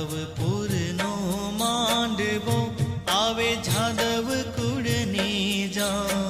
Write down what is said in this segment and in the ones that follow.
જાદવપુરનો માંડવો આવે જાદવ કુળની જા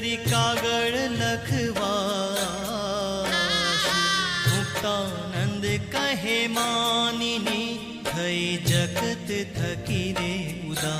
काग लखवान्द कहे मानि थ जगत थकिरे उदा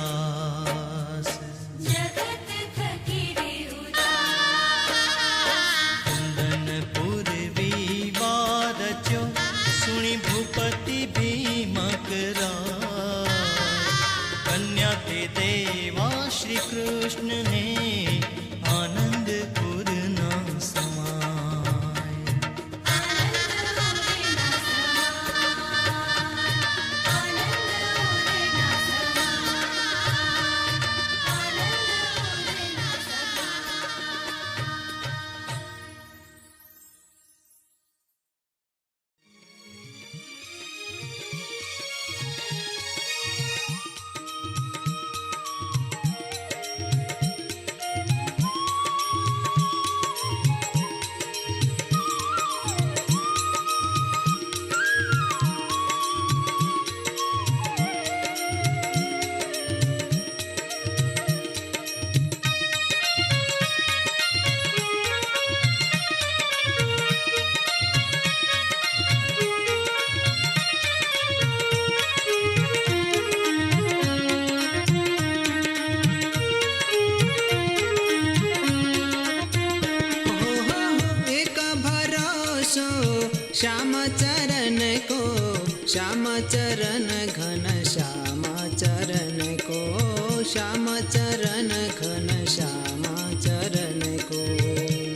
श्याम चरण घन श्याम चरण को श्याम चरण घन श्याम चरण को।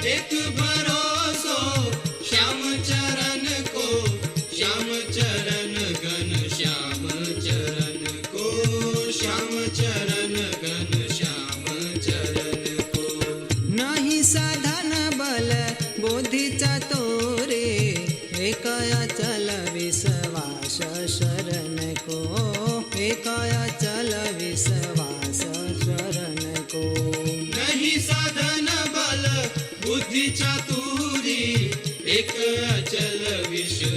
एक भरोसो श्याम चरण को श्याम चरण घन श्याम चरण को श्याम चरण घन श्याम चरण को। नाही साधन बल बुद्धीचा तोरे एक चल अचल शरण को एक चल विश्वास शरण को। नहीं साधन बल, बुद्धि चातुरी, एक अचल विश्वास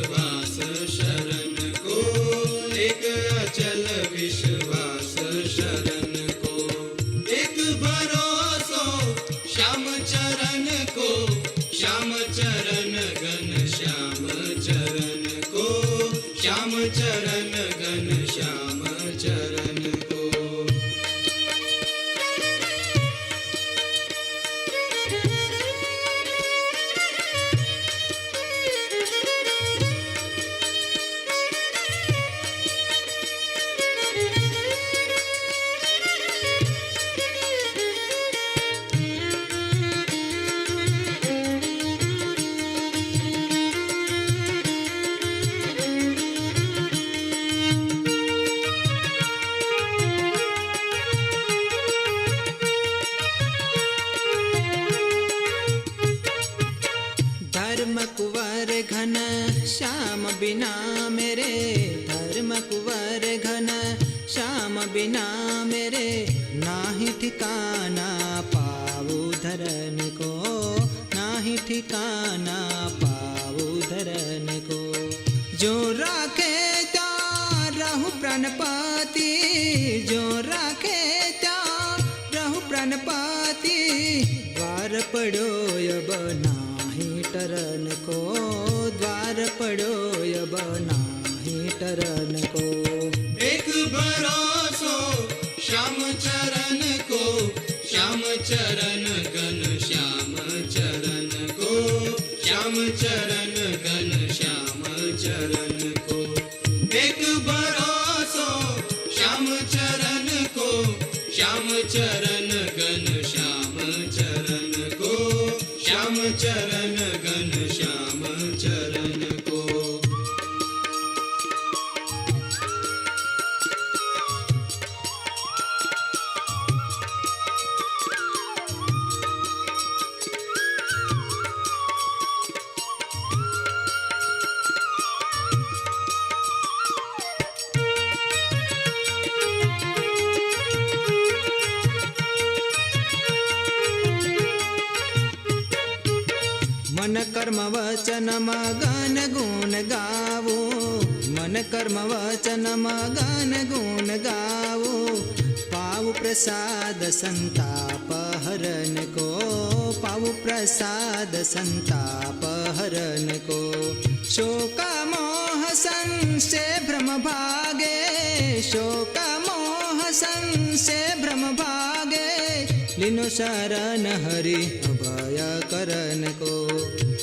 मेरे नाही ठिकाना पाऊ धरन को ना ही ठिकाना पाओ धरन को। जो राखे त्या रहू प्रण जो चरण घन श्याम चरण को श्याम चरण મન કર્મ વચનમાં ગાન ગુણ ગાવો મન કર્મ વચનમાં ગાન ગુણ ગાવો પાવ પ્રસાદ સંતાપ હરણ કો પાવ પ્રસાદ સંતાપ હરણ કો શોક મોહ સંશે ભ્રમ ભાગે શોક મોહ સંશે ભ્રમ ભાગે लिनो शरण हरि अभय करण को।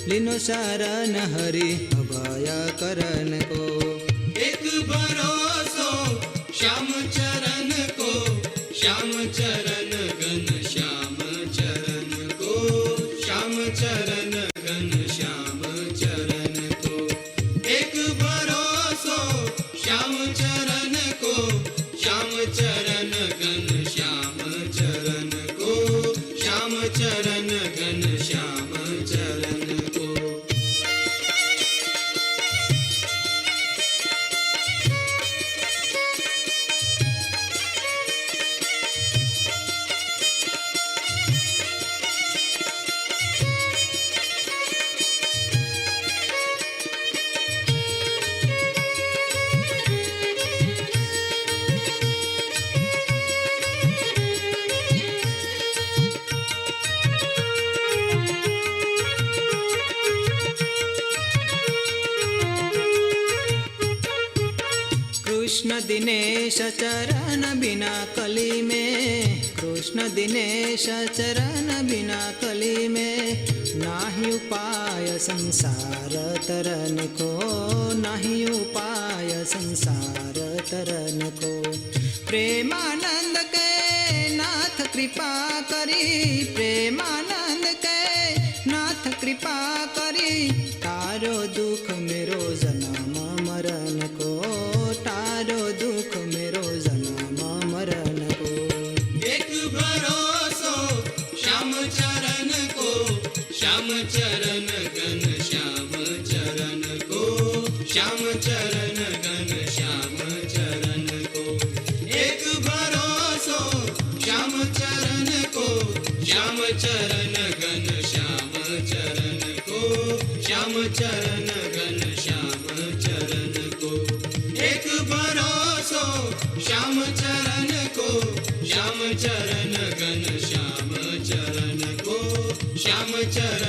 लिनो शरण हरि अभय करण को। एक भरोसो, श्याम चरण को। श्याम चरण गण श्याम दिनेश चरण बिना कली में, कृष्ण दिनेश चरण बिना कली में, नाही उपाय संसार तरन को, नाही उपाय संसार तरन को। प्रेमानंद के नाथ कृपा करी, प्रेमानंद के नाथ कृपा करी, तारो दुख मेरो श्याम चरण को श्याम चरण गण श्याम चरण को श्याम चरण